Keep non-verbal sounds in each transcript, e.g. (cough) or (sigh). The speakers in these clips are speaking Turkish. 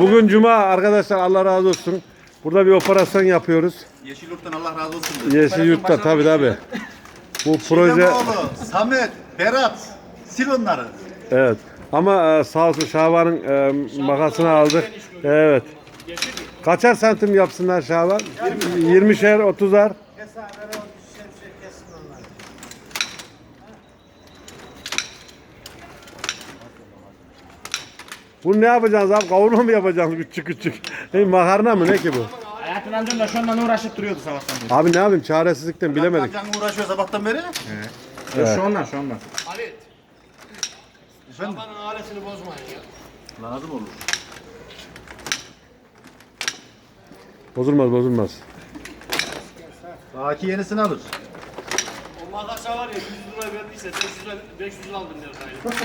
Bugün cuma arkadaşlar Allah razı olsun. Burada bir operasyon yapıyoruz. Yeşilyurt'tan Allah razı olsun. Yeşil yurtta tabi tabi. Bu proje Samet, Berat, sil onları. evet. Ama e, sağ olsun Şaban'ın e, makasını aldık. Evet. Kaçar santim yapsınlar Şaban? 20'şer 30'ar. Bunu ne yapacağız abi? Kavurma mı yapacağız küçük küçük? Hey, makarna mı ne ki bu? Hayatın amcam da şundan uğraşıp duruyordu sabahtan beri. Abi ne yapayım çaresizlikten bilemedik. Amcan uğraşıyor sabahtan beri. Evet. Şu ondan şu ondan. Halit. Efendim? Şabanın ailesini bozmayın ya. Lazım olur. Bozulmaz bozulmaz. Baki yenisini alır. Makasa var ya 100 lira verdiyse 500 lira, 500 lira aldım der dayı. (laughs)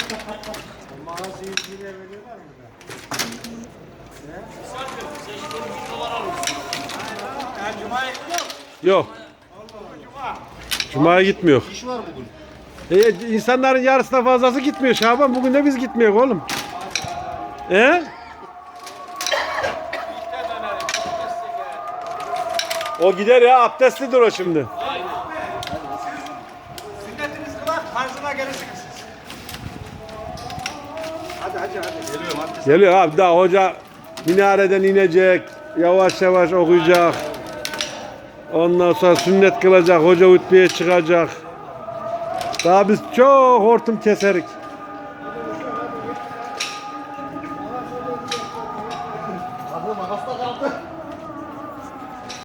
100 lira veriyorlar mı da? Sen şimdi 1000 dolar alırsın. Ya Cuma'ya gidiyor. Yok. Cuma'ya gitmiyor. İş var bugün. E, insanların yarısına fazlası gitmiyor Şaban. Bugün de biz gitmiyor oğlum. E? O gider ya abdestlidir o şimdi. gelirsiniz siz. Hadi hadi hadi. Geliyorum hadi. Geliyor abi daha hoca minareden inecek. Yavaş yavaş okuyacak. Ondan sonra sünnet kılacak. Hoca hutbeye çıkacak. Daha biz çok hortum keserik. Abi makasla kaldı.